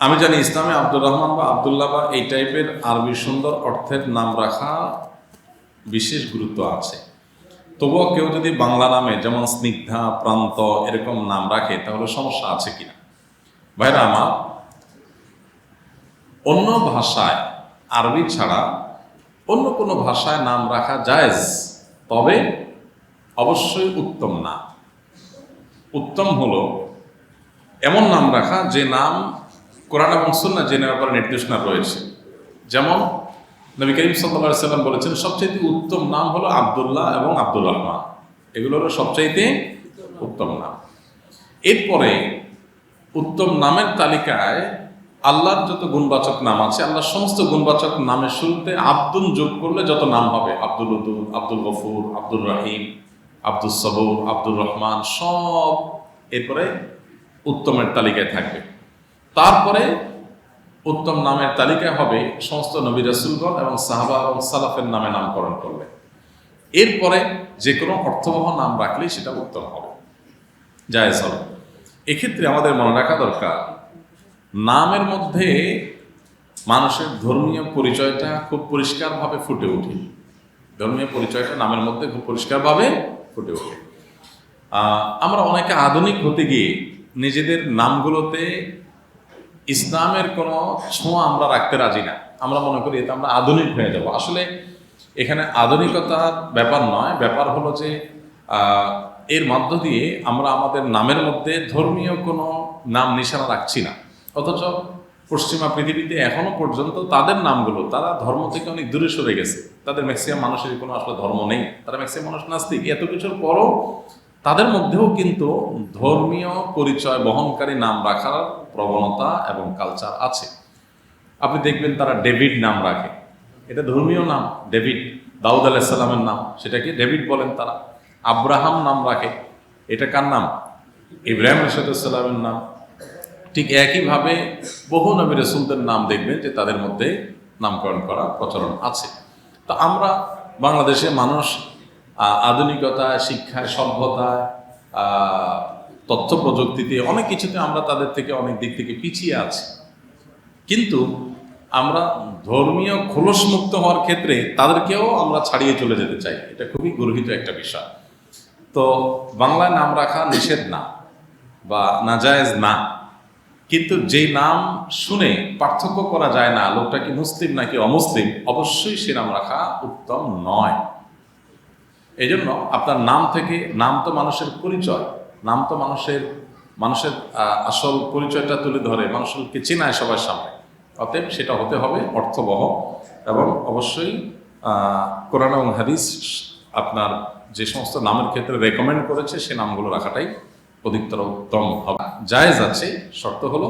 আমি জানি ইসলামে আব্দুর রহমান বা আবদুল্লাহ বা এই টাইপের আরবি সুন্দর অর্থের নাম রাখা বিশেষ গুরুত্ব আছে। তবুও কেউ যদি বাংলা নামে যেমন স্নিগ্ধা, প্রান্ত এরকম নাম রাখে, তাহলে সমস্যা আছে কিনা? ভাইরা আমার, অন্য ভাষায় আরবি ছাড়া অন্য কোনো ভাষায় নাম রাখা জায়েজ, তবে অবশ্যই উত্তম না। উত্তম হলো এমন নাম রাখা যে নাম কোরআন এবং সুন্না জেনে ব্যাপারে নির্দেশনা রয়েছে। যেমন নবী করিম সাল্লা সাল্লাম বলেছেন, সবচাইতে উত্তম নাম হলো আবদুল্লাহ এবং আব্দুর রহমান। এগুলো হলো সবচাইতে উত্তম নাম। এরপরে উত্তম নামের তালিকায় আল্লাহর যত গুণবাচক নাম আছে, আল্লাহর সমস্ত গুণবাচক নামের শুরুতে আব্দুল যোগ করলে যত নাম হবে, আব্দুল উদুল আব্দুল গফুর আব্দুল রাহিম আব্দুল সবুর, আব্দুর রহমান, সব এরপরে উত্তমের তালিকায় থাকবে। তারপরে উত্তম নামের তালিকা হবে সমস্ত নবী রাসুলগণ এবং সাহাবা এবং সালাফের নামে নামকরণ করবে এরপরে যে কোনো অর্থবহ নাম রাখলেই সেটা উত্তম হবে। জায়েজ হবে এক্ষেত্রে আমাদের মনে রাখা দরকার, নামের মধ্যে মানুষের ধর্মীয় পরিচয়টা খুব পরিষ্কারভাবে ফুটে ওঠে। ধর্মীয় পরিচয়টা নামের মধ্যে খুব পরিষ্কারভাবে ফুটে ওঠে। আমরা অনেকে আধুনিক হতে গিয়ে নিজেদের নামগুলোতে ইসলামের কোনো ছোঁয়া আমরা রাখতে রাজি না। আমরা মনে করি এতে আমরা আধুনিক হয়ে যাব। আসলে এখানে আধুনিকতার ব্যাপার নয়, ব্যাপার হলো যে এর মধ্য দিয়ে আমরা আমাদের নামের মধ্যে ধর্মীয় কোনো নাম নিশানা রাখছি না। অথচ পশ্চিমা পৃথিবীতে এখনও পর্যন্ত তাদের নামগুলো, তারা ধর্ম থেকে অনেক দূরে সরে গেছে। তাদের ম্যাক্সিমাম মানুষের কোনো আসলে ধর্ম নেই। তারা ম্যাক্সিমাম মানুষ নাস্তিক। এত কিছুর পরও তাদের মধ্যেও কিন্তু ধর্মীয় পরিচয় বহনকারী নাম রাখার প্রবণতা এবং কালচার আছে। আপনি দেখবেন তারা ডেভিড নাম রাখে। এটা ধর্মীয় নাম ডেভিড। দাউদ আলাহিসাল্লামের নাম সেটাকে ডেভিড বলেন তারা। আব্রাহাম নাম রাখে। এটা কার নাম? ইব্রাহিম রসাদামের নাম। ঠিক একইভাবে বহু নবী রসুলদের নাম দেখবেন যে তাদের মধ্যে নামকরণ করা প্রচলন আছে। তো আমরা বাংলাদেশে মানুষ আহ, আধুনিকতায় শিক্ষায় সভ্যতায় আহ, তথ্য প্রযুক্তিতে অনেক কিছুতে আমরা তাদের থেকে অনেক দিক থেকে পিছিয়ে আছি। কিন্তু আমরা ধর্মীয় খোলস মুক্ত হওয়ার ক্ষেত্রে তাদেরকেও আমরা ছাড়িয়ে চলে যেতে চাই। এটা খুবই গর্হিত একটা বিষয়। তো বাংলায় নাম রাখা নিষেধ না বা নাজায়েজ না। কিন্তু যেই নাম শুনে পার্থক্য করা যায় না, লোকটা কি মুসলিম নাকি অমুসলিম, অবশ্যই সে নাম রাখা উত্তম নয়। এই জন্য আপনার নাম থেকে নাম তো মানুষের পরিচয়। নাম তো মানুষের মানুষের আসল পরিচয়টা তুলে ধরে, মানুষকে চেনায় সবার সামনে। অতএব সেটা হতে হবে অর্থবহ এবং অবশ্যই কোরআন এবং হাদিস আপনার যে সমস্ত নামের ক্ষেত্রে রেকমেন্ড করেছে, সে নামগুলো রাখাটাই অধিকতর উত্তম হবে। জায়েজ আছে, শর্ত হলো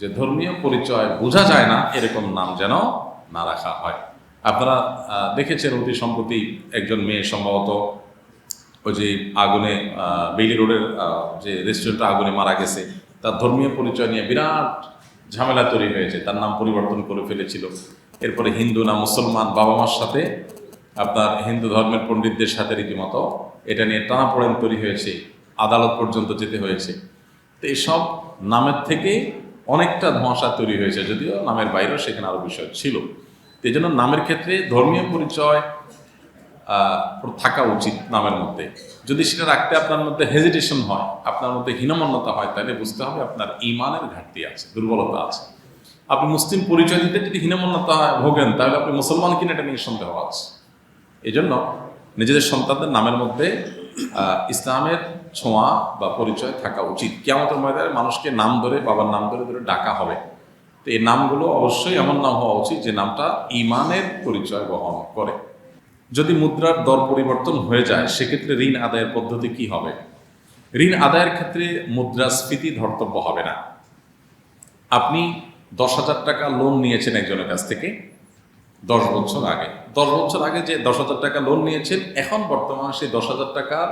যে ধর্মীয় পরিচয় বোঝা যায় না, এরকম নাম যেন না রাখা হয়। আপনারা দেখেছেন অতি সম্প্রতি একজন মেয়ে সম্ভবত ওই যে আগুনে বেইলি রোডের যে রেস্টুরেন্টটা আগুনে মারা গেছে, তার ধর্মীয় পরিচয় নিয়ে বিরাট ঝামেলা তৈরি হয়েছে। তার নাম পরিবর্তন করে ফেলেছিল। এরপরে হিন্দু না মুসলমান বাবা মার সাথে আপনার হিন্দু ধর্মের পণ্ডিতদের সাথে রীতিমতো এটা নিয়ে টানাপোড়েন তৈরি হয়েছে, আদালত পর্যন্ত যেতে হয়েছে। তো এইসব নামের থেকে অনেকটা ধোঁয়াশা তৈরি হয়েছে, যদিও নামের বাইরেও সেখানে আরও বিষয় ছিল। তো এই জন্য নামের ক্ষেত্রে ধর্মীয় পরিচয় থাকা উচিত নামের মধ্যে। যদি সেটা রাখতে আপনার মধ্যে হেজিটেশন হয়, আপনার মধ্যে হীনমন্যতা হয়, তাহলে বুঝতে হবে আপনার ইমানের ঘাটতি আছে, দুর্বলতা আছে। আপনি মুসলিম পরিচয় দিতে যদি হীনমন্যতা ভোগেন, তাহলে আপনি মুসলমান কিনা এটা নিয়ে সন্দেহ আছে। এই জন্য নিজেদের সন্তানদের নামের মধ্যে ইসলামের ছোঁয়া বা পরিচয় থাকা উচিত। কেমতের ময়দানে মানুষকে নাম ধরে, বাবার নাম ধরে ধরে ডাকা হবে। তো এই নামগুলো অবশ্যই এমন নাম হওয়া উচিত যে নামটা ইমানের পরিচয় বহন করে। যদি মুদ্রার দর পরিবর্তন হয়ে যায়, সেক্ষেত্রে ঋণ আদায়ের পদ্ধতি কি হবে? ঋণ আদায়ের ক্ষেত্রে মুদ্রাস্ফীতি ধর্তব্য হবে না। আপনি দশ হাজার টাকা লোন নিয়েছেন একজনের কাছ থেকে দশ বছর আগে। দশ বছর আগে যে দশ হাজার টাকা লোন নিয়েছেন, এখন বর্তমানে সেই দশ হাজার টাকার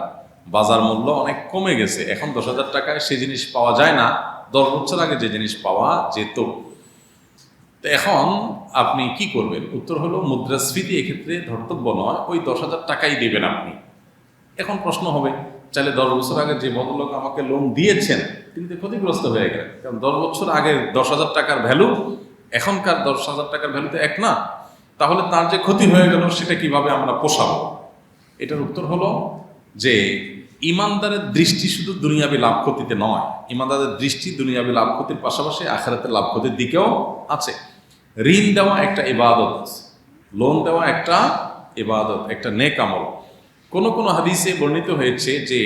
বাজার মূল্য অনেক কমে গেছে। এখন দশ হাজার টাকায় সে জিনিস পাওয়া যায় না। দশ বছর আগে যে জিনিস পাওয়া যেত। তো এখন আপনি কি করবেন? উত্তর হলো, মুদ্রাস্ফীতি এক্ষেত্রে ধর্তব্য নয়, ওই দশ হাজার টাকাই দেবেন আপনি। এখন প্রশ্ন হবে, চাইলে দশ বছর আগে যে ভদ্রলোক আমাকে লোন দিয়েছেন, তিনি তো ক্ষতিগ্রস্ত হয়ে গেলেন। কারণ দশ বছর আগে দশ হাজার টাকার ভ্যালু এখনকার দশ হাজার টাকার ভ্যালু তো এক না, তাহলে তার যে ক্ষতি হয়ে গেল, সেটা কীভাবে আমরা পোষাবো? এটার উত্তর হলো যে, ইমানদারের দৃষ্টি শুধু দুনিয়াবী লাভ ক্ষতিতে নয়, ইমানদারের দৃষ্টি দুনিয়াবী লাভ ক্ষতির পাশাপাশি আখেরাতের লাভ ক্ষতির দিকেও আছে। ঋণ দেওয়া একটা ইবাদত লোন দেওয়া একটা ইবাদত, একটা নেক আমল। কোন কোনো হাদিসে বর্ণিত হয়েছে যে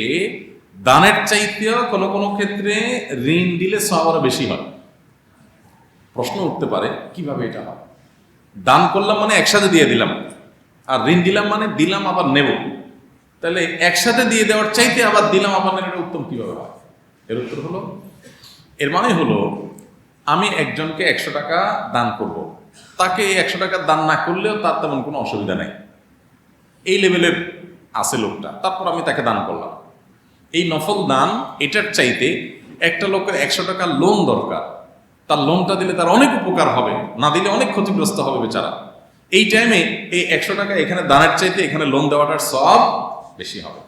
দানের চাইতেও কোনো কোনো ক্ষেত্রে ঋণ দিলে সব আরও বেশি হয়। প্রশ্ন উঠতে পারে, কীভাবে এটা হয়? দান করলাম মানে একসাথে দিয়ে দিলাম, আর ঋণ দিলাম মানে দিলাম আবার নেব। তাহলে একসাথে দিয়ে দেওয়ার চাইতে আবার দিলাম আবার নেব উত্তম কীভাবে হয়? এর উত্তর হলো, এর মানে হলো আমি একজনকে একশো টাকা দান করব। তাকে এই একশো টাকা দান না করলেও তার তেমন কোনো অসুবিধা নেই। এই লেভেলের আছে লোকটা। তারপর আমি তাকে দান করলাম। এই নফল দান, এটার চাইতে একটা লোকের একশো টাকা লোন দরকার। তার লোনটা দিলে তার অনেক উপকার হবে। না দিলে অনেক ক্ষতিগ্রস্ত হবে বেচারা। এই টাইমে এই একশো টাকা এখানে দানের চাইতে এখানে লোন দেওয়াটার সব বেশি হবে।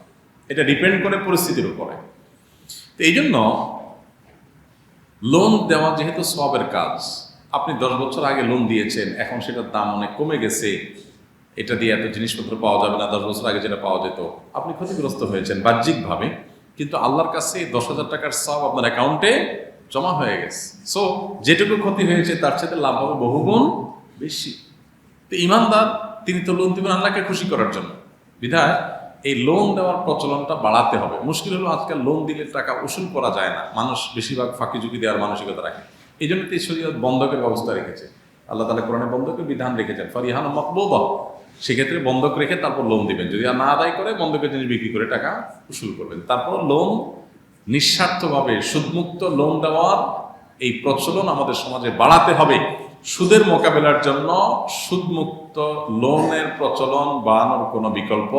এটা ডিপেন্ড করে পরিস্থিতির উপরে। তো এই জন্য লোন দেওয়া যেহেতু সবের কাজ, আপনি দশ বছর আগে লোন দিয়েছেন, এখন সেটার দাম অনেক কমে গেছে, এটা দিয়ে এত জিনিসপত্র পাওয়া যাবে না, দশ বছর আগে যেটা পাওয়া যেত। আপনি ক্ষতিগ্রস্ত হয়েছেন বাহ্যিকভাবে, কিন্তু আল্লাহর কাছে দশ হাজার টাকার সব আপনার অ্যাকাউন্টে জমা হয়ে গেছে। সো যেটুকু ক্ষতি হয়েছে, তার সাথে লাভ হবে বহুগুণ বেশি। তো ইমানদার, তিনি তো লোন দেবেন আল্লাহকে খুশি করার জন্য। বিধায় এই লোন দেওয়ার প্রচলনটা বাড়াতে হবে। মুশকিল হলো আজকাল লোন দিলে টাকা উসুল করা যায় না। মানুষ বেশিরভাগ ফাঁকি ঝুঁকি দেওয়ার মানসিকতা রাখে। এই জন্য তো শরীয়ত বন্ধকের ব্যবস্থা রেখেছে। আল্লাহ তালা কোরআনে বন্ধকের বিধান রেখেছেন, ফরিহান মকবুবা সেক্ষেত্রে বন্ধক রেখে তারপর লোন দিবেন। যদি না আদায় করে, বন্ধকের জিনিস বিক্রি করে টাকা উসুল করবেন। তারপর লোন নিঃস্বার্থভাবে সুদমুক্ত লোন দেওয়ার এই প্রচলন আমাদের সমাজে বাড়াতে হবে। সুদের মোকাবেলার জন্য সুদমুক্ত লোনের প্রচলন বাড়ানোর কোনো বিকল্প